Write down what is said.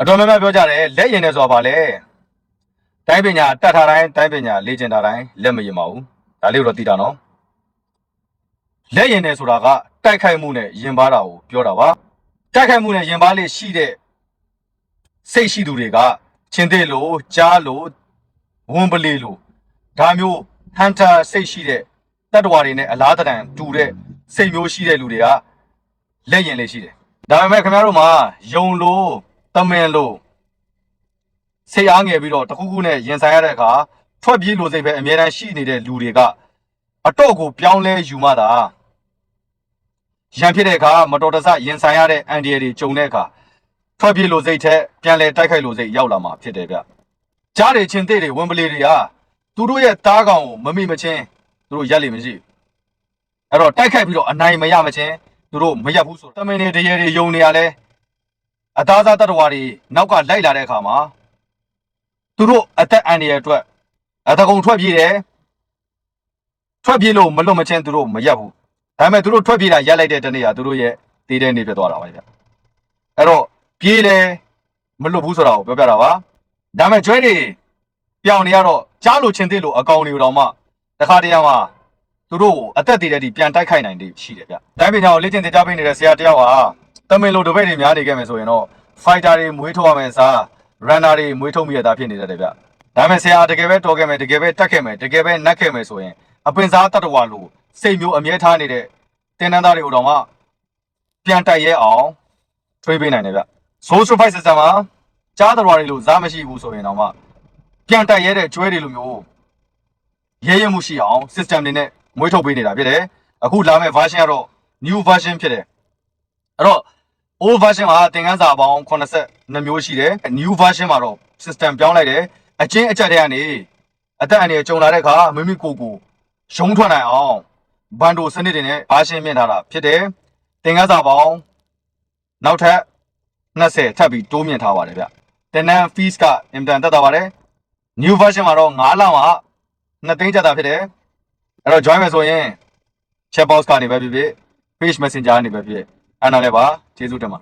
အတော်များများပြောကြတယ်လက်ရင်နဲ့ဆိုတာဘာလဲတိုင်းပညာတတ်ထားတိုင်းတိုင်းပညာလေ့ကျင့်ထားတိုင်းလက်မရင်ပါဘူးဒါလေးတော့သိတာနော်လက်ရင်နဲ့ဆိုတာကတိုက်ခိုက်မှုနဲ့ရင်ပါတာကိုပြောတာပါတိုက်ခိုက်မှုနဲ့ရင်ပါလေးရှိတဲ့စိတ်ရှိသူတွေကချင်းသေးလို့ကြားလို့ဝန်ပလီလို့ဒါမျိုးဟန်တာစိတ်ရှိတဲ့တတ္တဝါတွေနဲ့အလားတန်တူတဲ့စိတ်မျိုးရှိတဲ့လူတွေကလက်ရင်လေးရှိတယ်ဒါပေမဲ့ခင်ဗျားတို့မှာယုံလို့ တမင်လို့စိတ်အားငယ်ပြီးတော့တခုခုနဲ့ရင်ဆိုင်ရတဲ့အခါထွက်ပြေးလို့စိတ်ပဲအများတန်းရှိနေတဲ့လူတွေကအတော့ကိုပြောင်းလဲယူမှသာရန်ဖြစ်တဲ့အခါမတော်တဆရင်ဆိုင်ရတဲ့အန်ဒီရတွေကြုံတဲ့အခါထွက်ပြေးလို့စိတ်ထက်ပြန်လဲတိုက်ခိုက်လို့စိတ်ရောက်လာမှာဖြစ်တယ်ဗျကြားတွေချင်းသေးတွေဝင်ပလီတွေကသူတို့ရဲ့တားကောင်ကိုမမိမချင်းသူတို့ရက်လိမ့်မရှိဘူးအဲ့တော့တိုက်ခိုက်ပြီးတော့အနိုင်မရမချင်းသူတို့မရက်ဘူးဆိုတော့တမင်တွေတရေတွေယုံနေရလဲ အသားသားတတ္တဝါတွေနောက်ကလိုက်လာတဲ့အခါမှာသူတို့အသက်အန္တရာယ်အတွက်အတကုံထွက်ပြေးတယ်ထွက်ပြေးလို့မလွတ်မချင်းသူတို့မရက်ဘူးဒါပေမဲ့သူတို့ထွက်ပြေးတာရက်လိုက်တဲ့တနေ့ကသူတို့ရဲ့တည်တဲ့နေဖြစ်သွားတာပါဗျအဲ့တော့ပြေးတယ်မလွတ်ဘူးဆိုတာကိုပြောပြတာပါဒါပေမဲ့ကျွဲတွေပြောင်းနေရတော့ကြားလို့ချင်းသေးလို့အကောင်တွေတော့မှတခါတရံမှာသူတို့ကိုအသက်တည်တဲ့ဒီပြန်တိုက်ခိုက်နိုင်တယ်ရှိတယ်ဗျတိုင်းပြည်တော်လေ့ကျင့်သင်ကြားပေးနေတဲ့ဆရာတယောက်ဟာ တမင်လိုတပည့်တွေများနေခဲ့မယ်ဆိုရင်တော့ fighter တွေမွေးထုတ်ရမယ်စား runner တွေမွေးထုတ်မိရတာဖြစ်နေတတ်တယ်ဗျဒါပေမဲ့ဆရာတကယ်ပဲတော်ခဲ့မယ်တကယ်ပဲတက်ခဲ့မယ်တကယ်ပဲနတ်ခဲ့မယ်ဆိုရင်အပင်စားတတ္တဝါလိုစိတ်မျိုးအမြဲထားနေတဲ့တင်နန်းသားတွေကိုတော့မှပြန်တိုက်ရဲအောင်ထွေးပေးနိုင်တယ်ဗျ social fight system မှာကြားတော်တွေလို့စားမရှိဘူးဆိုရင်တော့မှပြန်တိုက်ရဲတဲ့ကျွဲတွေလိုမျိုးရဲရဲမှုရှိအောင် system တွေနဲ့မွေးထုတ်ပေးနေတာဖြစ်တယ်အခုလာမယ့် version ကတော့ new version ဖြစ်တယ် အဲ့တော့ old version မှာသင်ခန်းစာပေါင်း82မျိုးရှိတယ် new version မှာတော့ system ပြောင်းလိုက်တယ်အချင်းအချက်တွေကနေအသက်အန္တရာယ်ကြုံလာတဲ့အခါမိမိကိုယ်ကိုရုံးထွက်နိုင်အောင်ဘန်ဒိုစနစ်တွေနဲ့ version မြင့်ထားတာဖြစ်တယ်သင်ခန်းစာပေါင်းနောက်ထပ်20ထပ်ပြီးတိုးမြင့်ထားပါတယ်ဗျတင်နန်း fees ကအင်တန်တက်တာပါတယ် new version မှာတော့9လမှာ2သိန်းကျပ်တာဖြစ်တယ်အဲ့တော့ join မယ်ဆိုရင် chat box ကနေပဲဖြစ်ဖြစ် page messenger ကနေပဲဖြစ်ဖြစ် အဲ့နာလည်းပါကျေးဇူးတင်ပါ